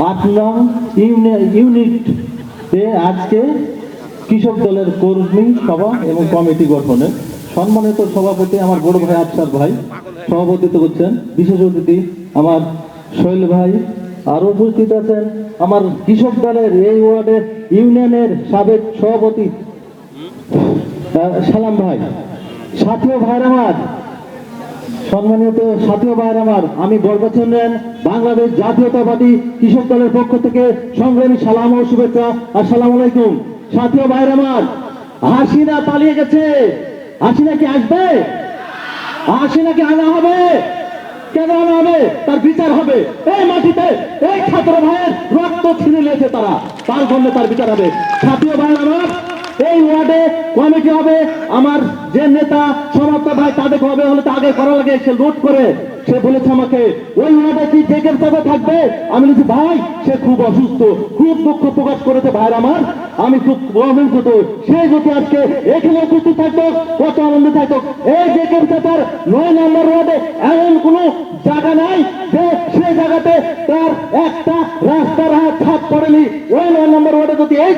আট নং ইউনি- ইউনিটে আজকে কৃষক দলের কর্মী সভা এবং কমিটি গঠনে সম্মানিত সভাপতি আমার বড় ভাই আফসার ভাই, সভাপতিত্ব করছেন বিশেষ অতিথি আমার শৈল ভাই, আর উপস্থিত আছেন আমার কৃষক দলের এই ওয়ার্ডের ইউনিয়নের সাবেক সভাপতি সালাম ভাই। সাথীয় ভাইর আমার সম্মানিত সাথীয় ভাইয়ের আমার, আমি বরবাচন্দ্রেন বাংলাদেশ জাতীয়তাবাদী কৃষক দলের পক্ষ থেকে সংগ্রামী সালাম ও শুভেচ্ছা আসসালামু আলাইকুম। সাথীয় ভাইয়ের আমার, হাসিনা পালিয়ে গেছে। হাসিনা কি আসবে? হাসিনাকে আনা হবে? কেন আনা হবে? তার বিচার হবে। এই মাটিতে, এই ছাত্র ভাইয়ের রক্ত ছিনে নিয়েছে তারা। তার জন্য তার বিচার হবে। সাথীয় ভাই আমার এই ওয়ার্ডে কমিটি হবে। আমার যে নেতা সমাপ্ত ভাই তাদের হবে, হলে তো আগে করা লাগে, সে লুট করে, সে বলেছে আমাকে, ওই ওয়ার্ডে কি ডেকের চাপে থাকবে? আমি বলেছি, ভাই, সে খুব অসুস্থ, খুব দুঃখ প্রকাশ করেছে ভাইয়ের আমার। আমি খুব অভিজ্ঞত সে যদি আজকে এখানে উপস্থিত থাকতো, কত আনন্দ থাকতো। এই ডেকের চাপার নয় নম্বর ওয়ার্ডে এমন কোনো জায়গা নাই যে জায়গাতে তার একটা রাস্তার হাত ওই নয় নম্বর ওয়ার্ডে যদি এই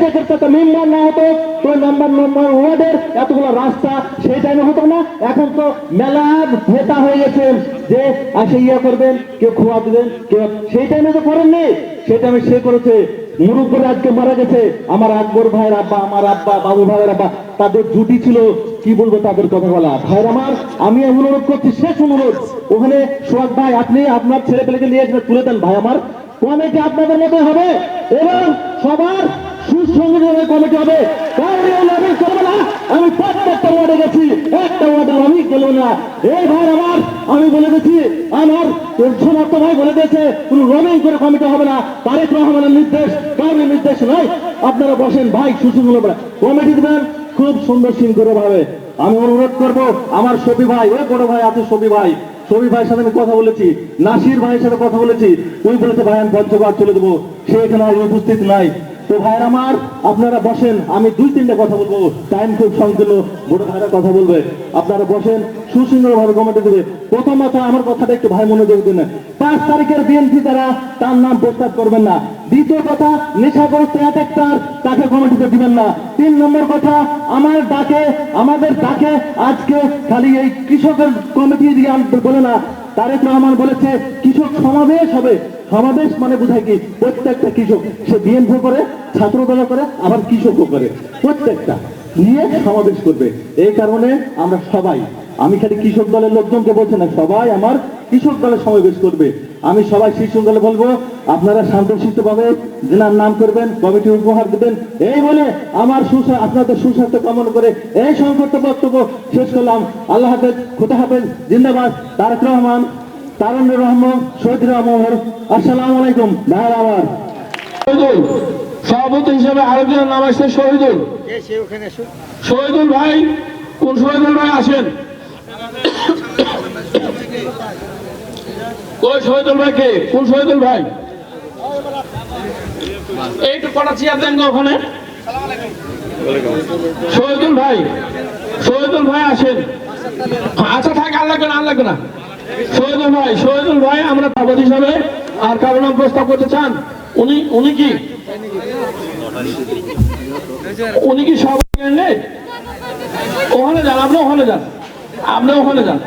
মেম্বার না হতো নম্বর নম্বর ওয়ার্ডের এতগুলো রাস্তা সেই টাইমে হতো না। এখন তো মেলা নেতা হয়ে গেছেন যে আসে ইয়া করবেন, কেউ খোয়া দেবেন, কেউ সেই টাইমে তো করেননি। সেই টাইমে সে করেছে মুরব্বর আজকে মারা গেছে। আমার আকবর ভাইয়ের আব্বা, আমার আব্বা, বাবু ভাইয়ের আব্বা, তাদের জুটি ছিল, কি বলব তাদের কথা বলা। ভাইয়ের আমার, আমি অনুরোধ করছি, শেষ অনুরোধ। ওখানে সোহাগ ভাই, আপনি আপনার ছেলে পেলেকে নিয়ে তুলে দেন ভাই আমার। কমিটি আপনাদের মতো হবে? এবং সবার সুসংগঠিত কমিটি হবে? আমি প্রত্যেকটা ওয়ার্ডে গেছি, একটা ওয়ার্ডে লবিং চলবে না। এই ভাই আমার, আমি বলে দিচ্ছি, আমার বলে দিয়েছে লবিং করে কমিটি হবে না। তারেক রহমানের নির্দেশ, কারণের নির্দেশ নয়। আপনারা বসেন ভাই সুসংগঠিত কমিটি দিবেন, খুব সুন্দর শৃঙ্খলা ভাবে আমি অনুরোধ করব, আমার সবি ভাই ওই বড় ভাই আছে সবি ভাই। সবি ভাইয়ের সাথে আমি কথা বলেছি, নাসির ভাইয়ের সাথে কথা বলেছি। ওই বলেছে, ভাই, আমি পঞ্চগড় চলে দেবো। সে এখানে উপস্থিত নাই। তো ভাইয়ের আমার, আপনারা বসেন, আমি দুই তিনটে কথা বলব। টাইম খুব সংকীর্ণ, বড় ভাইরা কথা বলবে। আপনারা বসেন সুশৃঙ্খল ভাবে কমিটি দেবে প্রথম কথা আমার কথাটা একটু ভাই মনোযোগ দিন। পাঁচ তারিখের বিএনপি তারা তার নাম প্রস্তাব করবেন না। দ্বিতীয় কথা নেশাগ্রস্ত এক একটার তাকে কমিটিতে দিবেন না। তিন নম্বর কথা, আমার ডাকে, আমাদের ডাকে আজকে খালি এই কৃষকের কমিটি দিয়ে বলে না। তারেক রহমান বলেছে, কৃষক সমাবেশ হবে। সমাবেশ মানে বোঝায় কি, প্রত্যেকটা কৃষক, সে বিএনপি করে ছাত্র দল করে, আবার কৃষকও করে। প্রত্যেকটা নিয়ে সমাবেশ করবে। এই কারণে আমরা সবাই, আমি খালি কৃষক দলের লোকজনকে বলছি না, সবাই আমার কৃষক দলের সমাবেশ করবে। আমি সবাই শীর্ষ দলে বলব আপনারা শান্তশিষ্ট ভাবে জেনার নাম করবেন কমিটি উপহার দেবেন এই বলে আমার সুস্বা আপনাদের সুস্বাস্থ্য কামনা করে এই সংক্ষিপ্ত বক্তব্য শেষ করলাম। আল্লাহ হাফেজ খুদা হাফেজ জিন্দাবাদ। তারেক রহমান তারুণ্য রহমান শহীদ রহমান আসসালামু আলাইকুম ভাইয়ার আমার। সভাপতি হিসেবে আরেকজনের নাম আসছে শহীদুল। শহীদুল ভাই কোন শহীদুল ভাই আসেন? শহীদুল ভাই কে কোন শহীদুল ভাই? এইটু কটা চেয়ার দেন ওখানে? শহীদুল ভাই শহীদুল ভাই আসেন। আচ্ছা থাক, আর লাগবে না, আর লাগবে না। শহীদুল ভাই শহীদুল ভাই, আমরা সভাপতি হিসাবে আর কারও নাম প্রস্তাব করতে চান? উনি উনি কি? উনি কি সব ওখানে যান আপনি ওখানে যান। আপনি ওখানে যান।